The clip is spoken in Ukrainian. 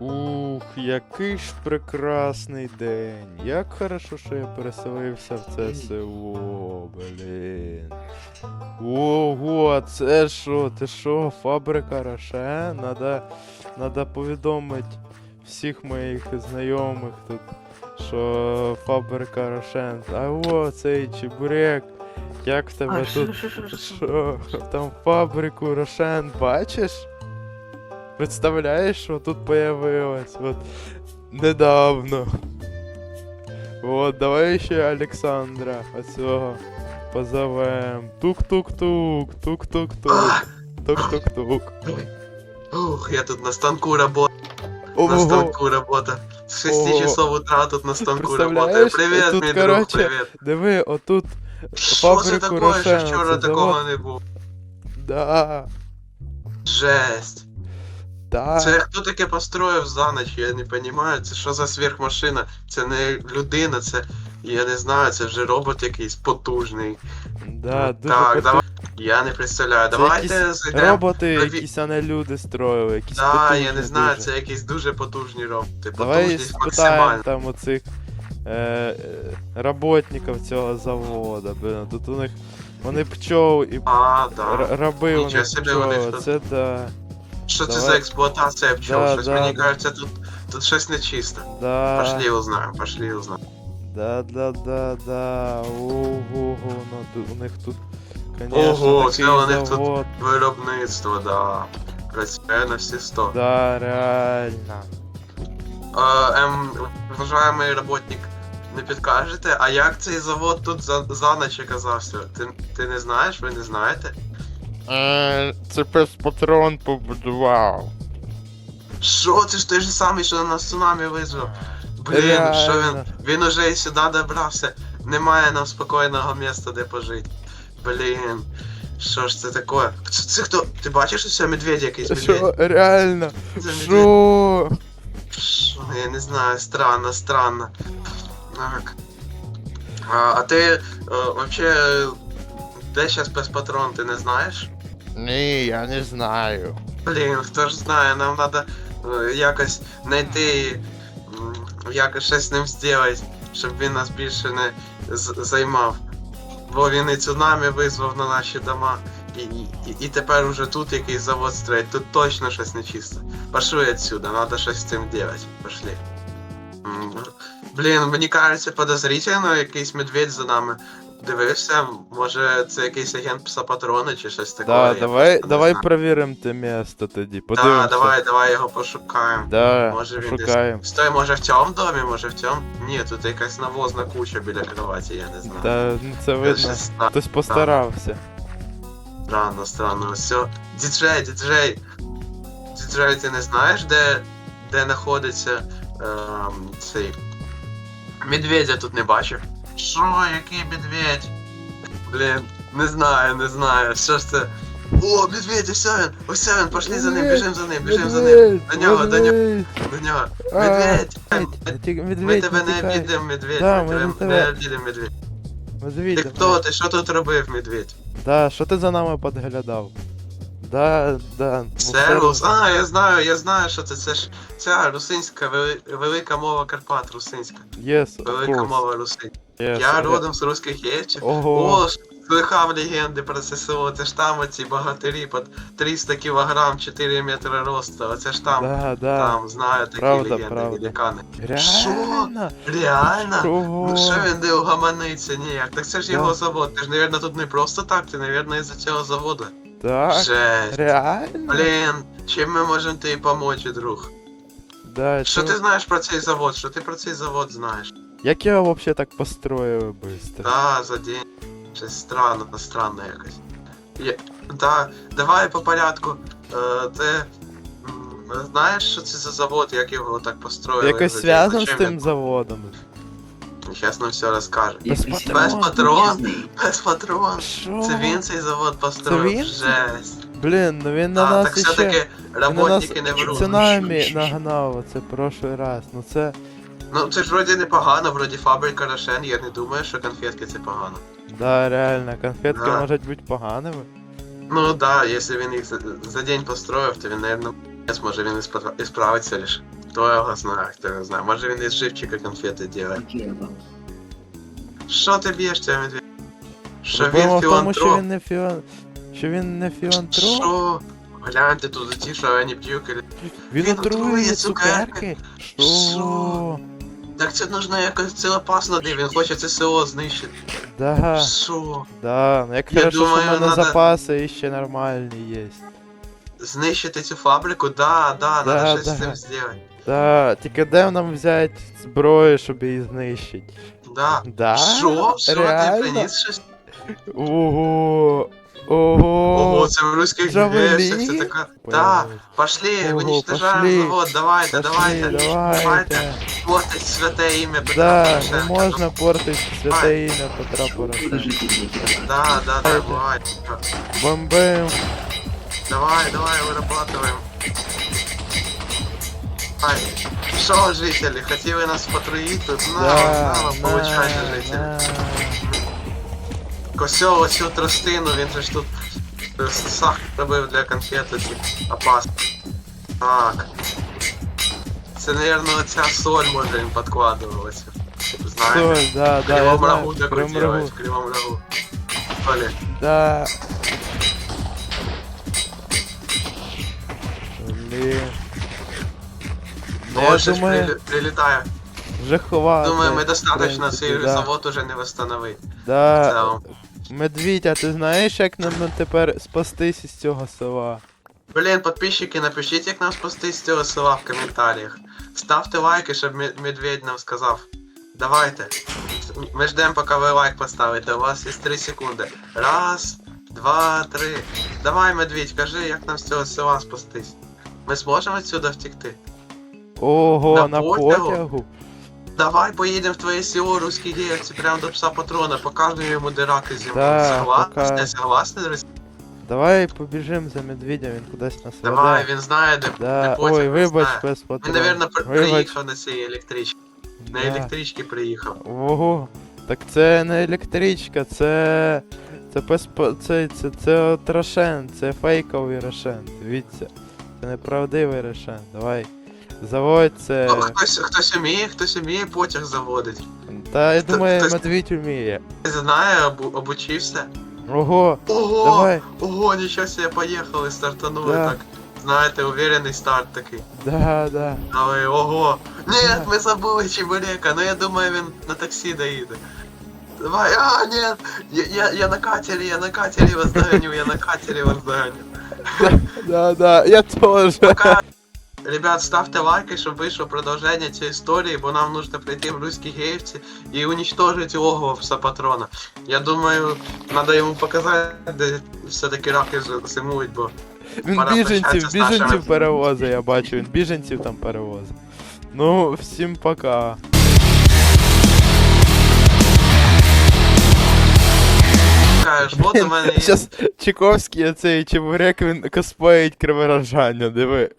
Ух, який ж прекрасний день. Як хорошо, що я переселився в це село, блін. Ого, це що? Ти що, фабрика Рошен? Надо, надо повідомити всіх моїх знайомих тут, що фабрика Рошен. А о, цей чебурек. Як в тебе А, тут? Що? Там фабрику Рошен бачиш? Представляєш, що тут появилось? От недавно. От, давай ще Олександра оцього позовем. Тук-тук-тук, тук-тук-тук, тук-тук-тук. Ух, я тут на станку работаю, на станку работаю. С 6 часов утра тут на станку работаю. Привет, тут, мій друг, привет. диви, отут Що це такое, що вчора такого не було? Да, Жесть. Да. Це хто таке построїв за ніч, я не розумію. Це що за сверхмашина? Це не людина, це. Я не знаю, це вже робот якийсь потужний. Да, дуже так, поту- давай. Я не представляю. Це Давайте якісь зайдемо. Роботи, Нові- якісь а не люди строїли, якісь Да, потужні я не знаю, дуже. це якісь дуже потужні роботи. Давай Потужність максимальна. там оцих е, е, работників цього заводу. Блин, тут у них вони пчол і А, да. раби у Нічого них собі вони пчоли. Це да. Що це Давай. за експлуатація пчел? Да, Щось да, мені да. кажеться, тут, тут щось нечисто. Да, Пошли узнаємо, пошли узнаємо. да, да, да, да. Ого, ну у них тут, конечно, Ого, такий це у них тут- завод. Виробництво, да. Працює на всі 100. Да, реально. Е, ем, вважаємий роботник, не підкажете, а як цей завод тут за, за ніч оказався? Ти, ти не знаєш, ви не знаєте? Е, це пес патрон побудував. Що, це ж той же самий, що нас цунамі визвав? Блін, що він. Він уже і сюди добрався. Немає нам спокійного місця, де пожити. Блін. Що ж це таке? Це, це хто? Ти бачиш ось медведь якийсь медведь? Що, реально? Це. Що? Що? Я не знаю, странно, странно. Так. А, а ти е, вообще де зараз пес-патрон, ти не знаєш? Ні, я не знаю. Блін, хто ж знає, нам треба якось знайти, якось щось з ним зробити, щоб він нас більше не займав. Бо він і цунамі визвав на наші дома. І, і, і тепер уже тут якийсь завод строить, тут точно щось нечисто. Пошли отсюда, надо щось з цим делать. Пошли. Блін, мені кажеться подозрительно, якийсь медведь за нами дивився. Може це якийсь агент пса-патрона чи щось таке. Да, давай, давай перевіримо те місто тоді. Да, давай, давай його пошукаємо. Да, Може він пошукаємо. десь. Стой, може в цьому домі, може в цьому? Ні, тут якась навозна куча біля кроваті, я не знаю. Та ну це видно. Хтось постарався. Странно, странно. Все. Діджей, діджей. Діджей, ти не знаєш, де, де знаходиться ем, цей. Медведя тут не бачив. Що, який медведь? Блін, не знаю, не знаю. Що ж це? О, медведь, ось він! Ось він, пошли за ним, біжим за ним, біжим за ним. До нього, до нього, до нього. Медведь! Ми тебе не обідемо, медведь. Да, ми тебе не обідемо, медведь. Медведь, Ти хто? Ти що тут робив, медведь? Да, що ти за нами підглядав? Да, да. ну, Це рус. А, я знаю, я знаю, що це. Це ж ця русинська вели- велика мова Карпат, русинська. Yes, of Велика course. мова русин. Yes, Я родом з руських євчів. Ого. О, слыхав легенди про село. Це ж там оці богатирі під 300 кілограм, 4 метри росту. Оце ж там. Да, да. Там знаю такі Правда, легенди, правда. великани. Реально? Реально? Ого. Ну що він не угаманиться ніяк? Так це ж Да. його завод. Ти ж, навірно, тут не просто так, ти, навірно, із-за цього заводу. Так, Жесть. реально? Блін, чим ми можемо тобі допомогти, друг? Да, Що ти знаєш про цей завод? Що ти про цей завод знаєш? Як його вообще так построїли быстро? Да, за день. Щось странно, странно якось. Я... Да, давай по порядку. Е, ти м, знаєш, що це за завод, як його так построїли? Якось за день? зв'язано з тим заводом? Нам все розкаже. Без Без патрон. Без патрон. Це він цей завод построїв. він? Жесть. Блін, ну він на А, нас так іще... все-таки Він на нас роботники не вруть. цунамі нагнав, це прошлий раз. Ну це... Ну це ж вроді непогано, вроді фабрика Рошен, я не думаю, що конфетки це погано. Да, реально, конфетки Да. можуть бути поганими. Ну да, якщо він їх за, за день построїв, то він, наверное, може він і спра- і справиться лиш. Хто його знає, хто його знає. Може він із живчика конфети робить. Що ти б'єш, ця медведь? Що Проблема він в тому, що філантроп? він не фіон... Що він не філантроп? Що? Гляньте тут ті, що вони п'ють. Він Він отрує отрує цукерки? Що? Що? Так це нужно якось це опасно, де він хоче це село знищити. Да, Що? да, ну як Я хорошо, думаю, що в мене надо- запаси ще нормальні є. Знищити цю фабрику? Да, да, Да, надо щось да. з цим зробити. Да, тільки де нам взяти зброю, щоб її знищити? Да. Да? Що? Що ти Реально? приніс щось? Ого! Ого! Ого, це в русських Джавелін? геях, це така. Да, Появилось. пошли, Ого, уничтожаем пошли. завод, давайте, Пошли, давайте. давайте. Портить святе ім'я Петра Да, не Порошенка. можна портити святе ім'я Петра Порошенка. Никита. Да, да, Давайте. давай. Бомбим. Давай, давай, вырабатываем. Ай, що, жителі, хотіли нас потруїти тут? На, Да, на, на, получайте, жителі. Косьо, оцю тростину, він же ж тут е, сахар робив для конфети, опасно. Так. Це, наверное, оця соль може їм підкладувалася. Знаєте? Соль, да, В да, я кривом знаю, рогу такой Кривом делают, Рогу. в кривом рогу. Соли. Да. Блін. Ну, я Нож думаю, прили- прилітає. вже. Думаю, ми в достаточно цей да. завод уже не восстановить. В Да. Медвідь, а ти знаєш, як нам тепер спастись із цього села? Блін, підписчики, напишіть, як нам спасти з цього села в коментарях. Ставте лайки, щоб медведь нам сказав. Давайте. Ми ждемо, поки ви лайк поставите. У вас є 3 секунди. Раз, два, три. Давай, медведь, кажи, як нам з цього села спастись. Ми зможемо відсюди втекти? Ого, На на, потягу? потягу? Давай поїдемо в твоє село, русські геївці, прямо до пса патрона, покажемо йому де раки зимою. Да, Согласні? пока- Согласні, друзі? Давай побіжимо за медведем, він кудись нас Давай, веде. він знає, де, де Да. потяг, Ой, він вибач, знає. пес Він, патрон. напевно, при- Вибач. приїхав на цій електричці. На Да. електричці приїхав. Ого, так це не електричка, це. Це пес па- це, це, це от Рошен, це фейковий Рошен. Дивіться. Це неправдивий Рошен. Давай. Заводь це. Ну, хтось, хтось уміє, хтось уміє потяг заводить. Та я хто- думаю, хтось- медвідь вміє. Знає, обу, обучився. Ого, Ого! давай. Ого, нічого себе, поїхали, стартанули Да. так. Знаєте, уверений старт такий. Да, да. Але ого. Ні, Да. ми забули Чебурека, ну я думаю, він на таксі доїде. Давай, а, ні, я, я, я на катері, я на катері вас доганю, я на катері вас доганю. Да, да, я теж. Пока. Ребят, ставте лайки, щоб вийшло продовження цієї історії, бо нам нужно прийти в Руські Геївці і уничтожити логово пса-патрона. Я думаю, треба йому показати, де все-таки раки зимують, бо Він Пора біженців, прощатися з нашими. біженців перевозить, я бачу, він біженців там перевозить. Ну, всім пока. кажеш, от у мене є. Чайковський, оцей чебурек, він косплеїть криворожання, диви.